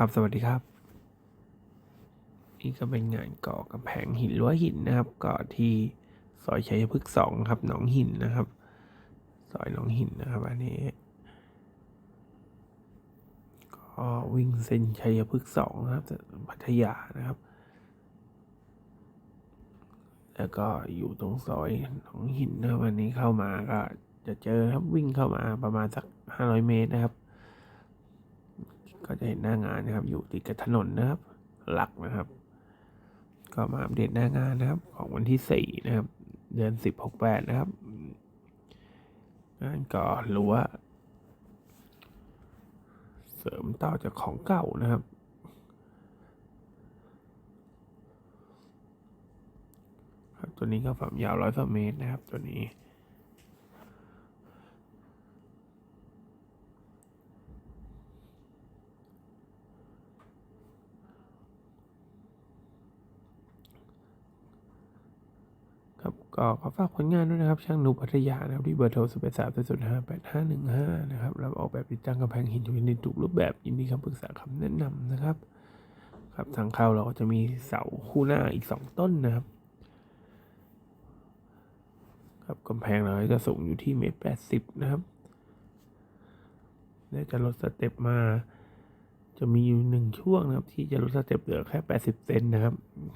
ครับสวัสดีครับนี่ก็เป็นงานก่อกำแพงหินรั้วหินนะครับก่อที่ซอยชัยพฤกษ์สองครับหนองหินนะครับ ซอยหนองหินนะครับ อันนี้ ก็วิ่งเส้นชัยพฤกษ์สองครับพัทยานะครับ แล้วก็อยู่ตรงซอยหนองหินนะครับวันนี้เข้ามาก็จะเจอครับวิ่งเข้ามาประมาณสักห้าร้อยเมตรนะครับ จะเห็นหน้างานนะครับ อยู่ติดกับถนนนะครับ หลักนะครับ ก็มาอัปเดตหน้างานนะครับ ของวันที่สี่นะครับ เดือนสิบหกแปดนะครับงานก่อรั้วเสริมต่อจากของเก่านะครับครับตัวนี้ก็ความยาวร้อยเมตรนะครับ ตัวนี้ ก็ขอฝากผลงานด้วยนะครับ ช่างนุพัทยานะครับที่เบอร์โทร0 8 3 0 5 8 5 1 5นะครับรับออกแบบติดตั้งกำแพงหินอยู่ในทุกรูปแบบยินดีคำปรึกษาคำแนะนำนะครับ ครับทางเข้าเราก็จะมีเสาคู่หน้าอีกสองต้นนะครับ ครับกำแพงเราจะสูงอยู่ที่เมตรแปดสิบนะครับแล้วจะลดสเต็ปมาจะมีอยู่หนึ่งช่วงนะครับ ที่จะลดสเต็ปเหลือแค่แปดสิบเซนนะครับ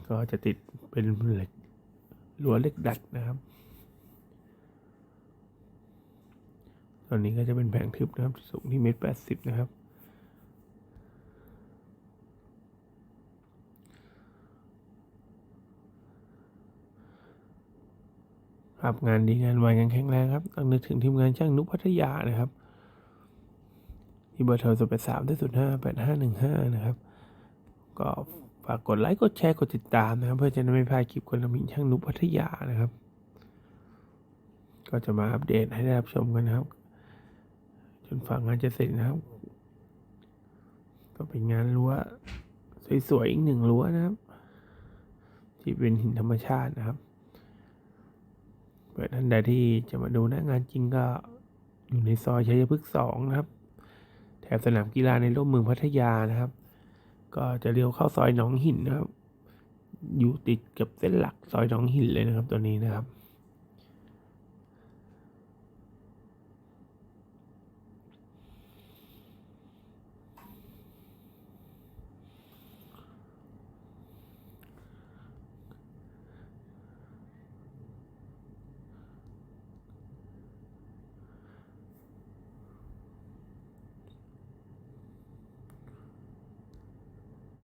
ก็จะติดเป็นเหล็ก รัวเล็กดัดนะครับตอนนี้ก็จะเป็นแผงทึบนะครับสูงที่เมตรแปดสิบนะครับครับงานดีงานไวงานแข็งแรงครับต้องนึกถึงทีมงานช่างนุพัทยานะครับที่เบอร์โทรศูนย์แปดสามศูนย์ห้าแปดห้าหนึ่งห้านะครับ ก็ ฝากกดไลค์ กดแชร์ กดติดตามนะครับ เพื่อจะได้ไม่พลาดคลิปคนละมินช่างนุพัทยานะครับ ก็จะมาอัปเดตให้ได้รับชมกันนะครับ จนฝั่งงานจะเสร็จนะครับ ก็เป็นงานรั้วสวยๆอีกหนึ่งรั้วนะครับ ที่เป็นหินธรรมชาตินะครับเปิดท่านใดที่จะมาดูหน้างานจริงก็อยู่ในซอยชัยพฤกษ์สองนะครับ แถบสนามกีฬาในร่มเมืองพัทยานะครับ ก็จะเลี้ยวเข้าซอยหนองหินนะครับ อยู่ติดกับเส้นหลักซอยหนองหินเลยนะครับตัวนี้นะครับ